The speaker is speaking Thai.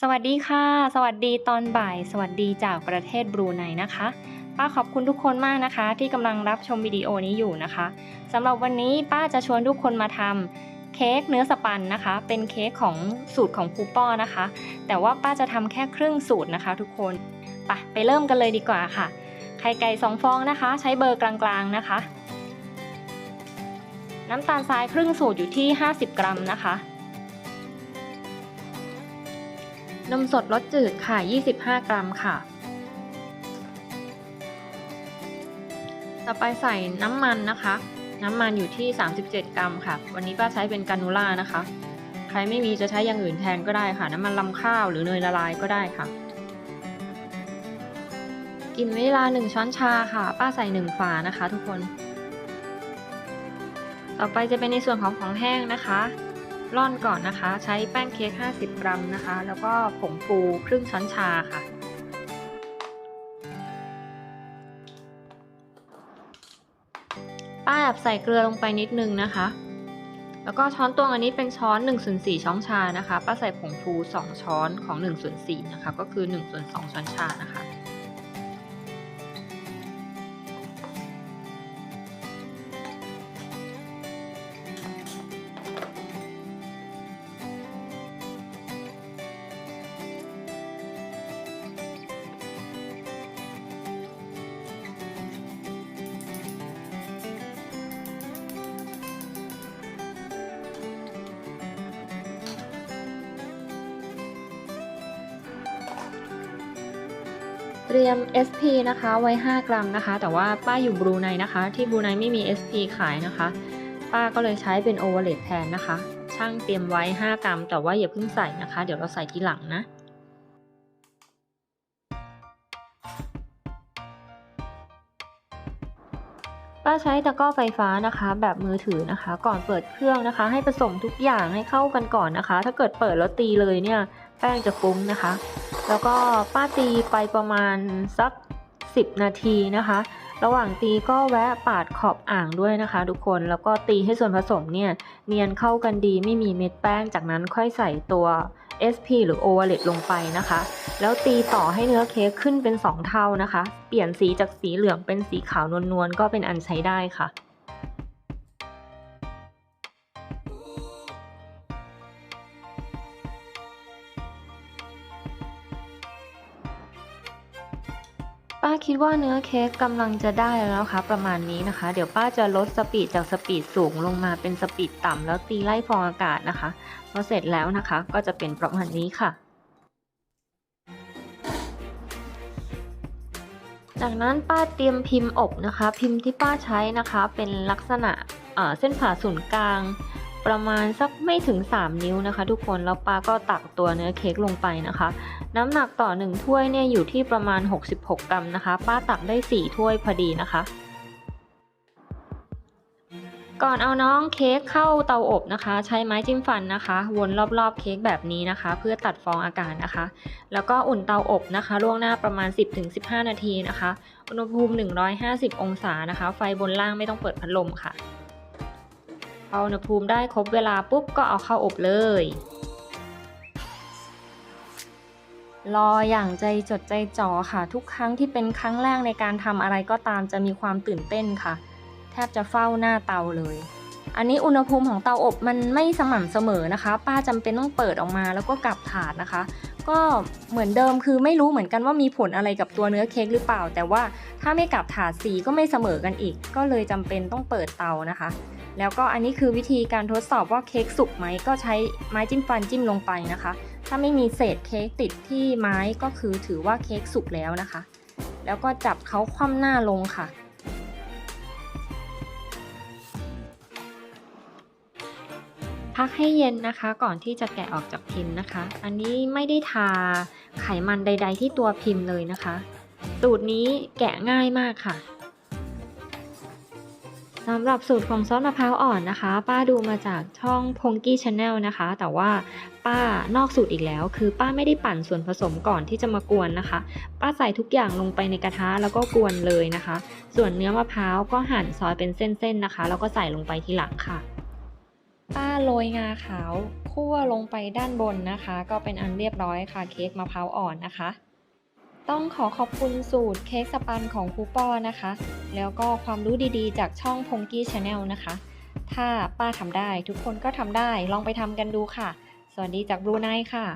สวัสดีค่ะ สวัสดีตอนบ่าย สวัสดีจากประเทศบรูไนนะคะป้าขอบคุณทุกคนมากนะคะ ที่กำลังรับชมวิดีโอนี้อยู่นะคะสำหรับวันนี้ป้าจะชวนทุกคนมาทำเค้กเนื้อสปันนะคะ เป็นเค้กของสูตรของครูป้อนะคะ แต่ว่าป้าจะทำแค่ครึ่งสูตรนะคะ ทุกคนไปไปเริ่มกันเลยดีกว่าค่ะ ไข่ไก่สองฟองนะคะ ใช้เบอร์กลางๆนะคะ น้ำตาลทรายครึ่งสูตรอยู่ที่ 50 กรัมนะคะ นมสดรสจืดค่ะ 25 กรัมค่ะ ต่อไปใส่น้ำมันนะคะ น้ำมันอยู่ที่ 37 กรัมค่ะ วันนี้ป้าใช้เป็นกานูล่านะคะ ใครไม่มีจะใช้อย่างอื่นแทนก็ได้ค่ะ น้ำมันลำข้าวหรือเนยละลายก็ได้ค่ะ กินเวลา 1 ช้อนชาค่ะ ป้าใส่ 1 ฝานะคะ ทุกคน ต่อไปจะเป็นในส่วนของของแห้งนะคะ ร่อนก่อนนะคะ ใช้แป้งเค้ก 50 กรัมนะคะ แล้วก็ผงฟูครึ่งช้อนชาค่ะ ป้าแอบใส่เกลือลงไปนิดนึงนะคะ แล้วก็ช้อนตวงอันนี้เป็นช้อน1ส่วน4ช้อนชานะคะ ป้าใส่ผงฟู 2 ช้อนของ1ส่วน4นะคะ ก็คือ1ส่วน2ช้อนชานะคะ เตรียม SP นะคะไว้ 5 กรัมนะคะ แต่ว่าป้าอยู่บรูไนนะคะ ที่บรูไนไม่มี SP ขายนะคะ ป้าก็เลยใช้เป็นโอเวอร์เลแทนนะคะ ช่างเตรียมไว้ 5 กรัม แต่ว่าอย่าเพิ่งใส่นะคะ เดี๋ยวเราใส่ทีหลังนะป้าใช้ตะกร้อไฟฟ้านะคะ แบบมือถือนะคะ ก่อนเปิดเครื่องนะคะ ให้ผสมทุกอย่างให้เข้ากันก่อนนะคะ ถ้าเกิดเปิดแล้วตีเลยเนี่ย แป้งจะฟุ้งนะคะ แล้วก็ป้าตีไปประมาณสัก 10 นาทีนะคะ ระหว่างตีก็แวะปาดขอบอ่างด้วยนะคะ ทุกคนแล้วก็ตีให้ส่วนผสมเนี่ยเนียนเข้ากันดีไม่มีเม็ดแป้งจากนั้นค่อยใส่ตัว SP หรือ o v a l e t ลงไปนะคะ แล้วตีต่อให้เนื้อเค้กขึ้นเป็น 2 เท่านะคะ เปลี่ยนสีจากสีเหลืองเป็นสีขาวนวลๆก็เป็นอันใช้ได้ค่ะาคิดว่าเนื้อเค้กกำลังจะได้แล้วค่ะประมาณนี้นะคะ เดี๋ยวป้าจะลดสปีดจากสปีดสูงลงมาเป็นสปีดต่ำแล้วตีไล่ฟองอากาศนะคะพอเสร็จแล้วนะคะ ก็จะเป็นประมาณนี้ค่ะ จากนั้นป้าเตรียมพิมพ์อบนะคะ พิมพ์ที่ป้าใช้นะคะ เป็นลักษณะเส้นผ่าศูนย์กลาง ประมาณสักไม่ถึง 3 นิ้วนะคะ ทุกคนแล้วป้าก็ตักตัวเนื้อเค้กลงไปนะคะ น้ำหนักต่อ 1 ถ้วยเนี่ยอยู่ที่ประมาณ 66 กรัมนะคะ ป้าตักได้ 4 ถ้วยพอดีนะคะ ก่อนเอาน้องเค้กเข้าเตาอบนะคะ ใช้ไม้จิ้มฟันนะคะ วนรอบๆเค้กแบบนี้นะคะ เพื่อตัดฟองอากาศนะคะ แล้วก็อุ่นเตาอบนะคะล่วงหน้าประมาณ 10-15 นาทีนะคะ อุณหภูมิ 150 องศานะคะ ไฟบนล่างไม่ต้องเปิดพัดลมค่ะ พออุณหภูมิได้ครบเวลาปุ๊บก็เอาเข้าอบเลย รออย่างใจจดใจจ่อค่ะ ทุกครั้งที่เป็นครั้งแรกในการทำอะไรก็ตามจะมีความตื่นเต้นค่ะ แทบจะเฝ้าหน้าเตาเลย อันนี้อุณหภูมิของเตาอบมันไม่สม่ำเสมอนะคะ ป้าจำเป็นต้องเปิดออกมาแล้วก็กลับถาดนะคะ ก็เหมือนเดิมคือไม่รู้เหมือนกันว่ามีผลอะไรกับตัวเนื้อเค้กหรือเปล่า แต่ว่าถ้าไม่กลับถาดสีก็ไม่เสมอกันอีก ก็เลยจำเป็นต้องเปิดเตานะคะ แล้วก็อันนี้คือวิธีการทดสอบว่าเค้กสุกไหมก็ใช้ไม้จิ้มฟันจิ้มลงไปนะคะ ถ้าไม่มีเศษเค้กติดที่ไม้ก็คือถือว่าเค้กสุกแล้วนะคะ แล้วก็จับเขาคว่ำหน้าลงค่ะ พักให้เย็นนะคะ ก่อนที่จะแกะออกจากพิมพ์นะคะ อันนี้ไม่ได้ทาไขมันใด ๆ ที่ตัวพิมพ์เลยนะคะ สูตรนี้แกะง่ายมากค่ะสำหรับสูตรของซอสมะพร้าวอ่อนนะคะ ป้าดูมาจากช่องพงกี้ชาแนลนะคะ แต่ว่าป้านอกสูตรอีกแล้ว คือป้าไม่ได้ปั่นส่วนผสมก่อนที่จะมากวนนะคะ ป้าใส่ทุกอย่างลงไปในกระทะแล้วก็กวนเลยนะคะ ส่วนเนื้อมะพร้าวก็หั่นซอยเป็นเส้นๆนะคะ แล้วก็ใส่ลงไปทีหลังค่ะ โรยงาขาวคั่วลงไปด้านบนนะคะ ก็เป็นอันเรียบร้อยค่ะเค้กมะพร้าวอ่อนนะคะ ต้องขอขอบคุณสูตรเค้กสปันของครูป้อนะคะ แล้วก็ความรู้ดีๆ จากช่องพงกี้ชาแนลนะคะ ถ้าป้าทำได้ทุกคนก็ทำได้ลองไปทำกันดูค่ะ สวัสดีจากบรูไนค่ะ